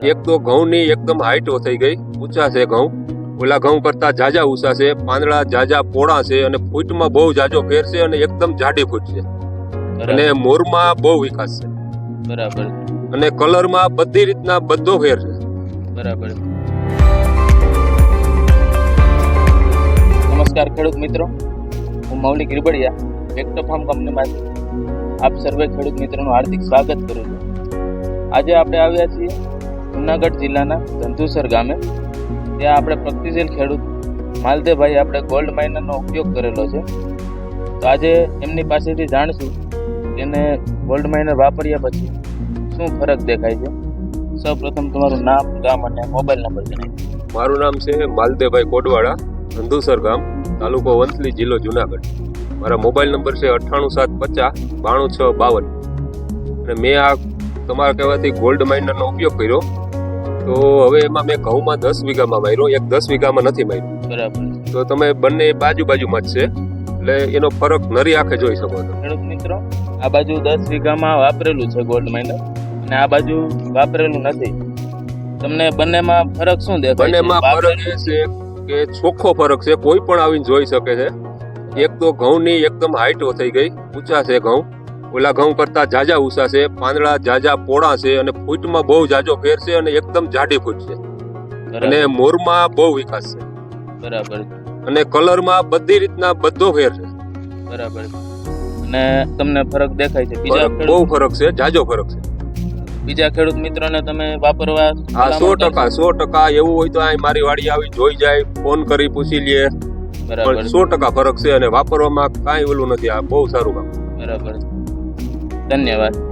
એક તો ઘઉંની એકદમ હાઈટ થઈ ગઈ ઊંચા છે ઘઉં. ઓલા ઘઉં કરતા જાજા ઊંચા છે પાંદડા જાજા પોળા છે અને ફૂટમાં બહુ જાજો ફેર છે અને એકદમ જાડી ફૂટ છે. અને મોરમાં બહુ વિકાસ છે. બરાબર. અને કલરમાં બધી રીતના બધો ફેર છે. બરાબર. નમસ્કાર ખેડૂત મિત્રો. હું મૌલિક રીબડિયા વેક્ટો ફાર્મ કંપનીમાંથી આપ સર્વે ખેડૂત મિત્રોનું હાર્દિક સ્વાગત કરું છું. આજે આપણે આવ્યા છીએ જુનાગઢ જિલ્લાના ધંધુસર ગામે, ત્યાં આપણે પ્રગતિશીલ ખેડૂત માલદેભાઈ આપણે ગોલ્ડ માઇનરનો ઉપયોગ કરેલો છે. તો આજે એમની પાસેથી જાણશું એને ગોલ્ડ માઇનર વાપર્યા પછી શું ફરક દેખાય છે. સૌપ્રથમ તમારું નામ, ગામ અને મોબાઈલ નંબર જણાવો મારું નામ છે માલદેભાઈ કોડવાડા ધંધુસર ગામ, તાલુકો વંથલી, જિલ્લો જુનાગઢ. મારા મોબાઈલ નંબર છે અઠ્ઠાણું સાત પચાસ બાણું છ બાવન. અને મેં આ તમારા કહેવાથી ગોલ્ડ માઇનરનો ઉપયોગ કર્યો. તો હવે એમાં મેં ઘઉંમાં દસ વીઘામાં વાયરો એક દસ વીઘામાં નથી વાયરો બરાબર. તો તમે બંને બાજુ બાજુમાં જ છે એટલે એનો ફરક નરી આંખે જોઈ શકો છો. ખેડૂત મિત્રો આ બાજુ દસ વીઘામાં વાપરેલું છે ગોલ્ડ માઇનર અને આ બાજુ વાપરેલું નથી. તમને બંનેમાં ફરક શું દેખાય બંનેમાં ફરક એ છે કે ચોખ્ખો ફરક છે કોઈ પણ આવીને જોઈ શકે છે. એક તો ઘઉંની એકદમ હાઈટ થઈ ગઈ ઊંચા છે ઘઉં. ઓલા ઘઉં કરતા જાજા છે પાંદડા જાજા પોળા છે અને ફૂટમાં બહુ જાજો ફેર છે અને એકદમ જાડી ફૂટ છે. અને મોરમાં બહુ વિકાસ છે. બરાબર. અને કલરમાં બધી રીતના બધો ફેર છે. બરાબર. અને તમને ફરક દેખાય છે. બીજા બહુ ફરક છે જાજો ફરક છે. બીજા ખેડૂત મિત્રોને તમે વાપરવા હા સો ટકા સો ટકા એવું હોય તો અહીં મારી વાડી આવી જોઈ જાય ફોન કરી પૂછી લે. બરાબર. સો ટકા ફરક છે અને વાપરવામાં કાંઈ ઓલું નથી આ બહુ સારું કામ. બરાબર. धन्यवाद.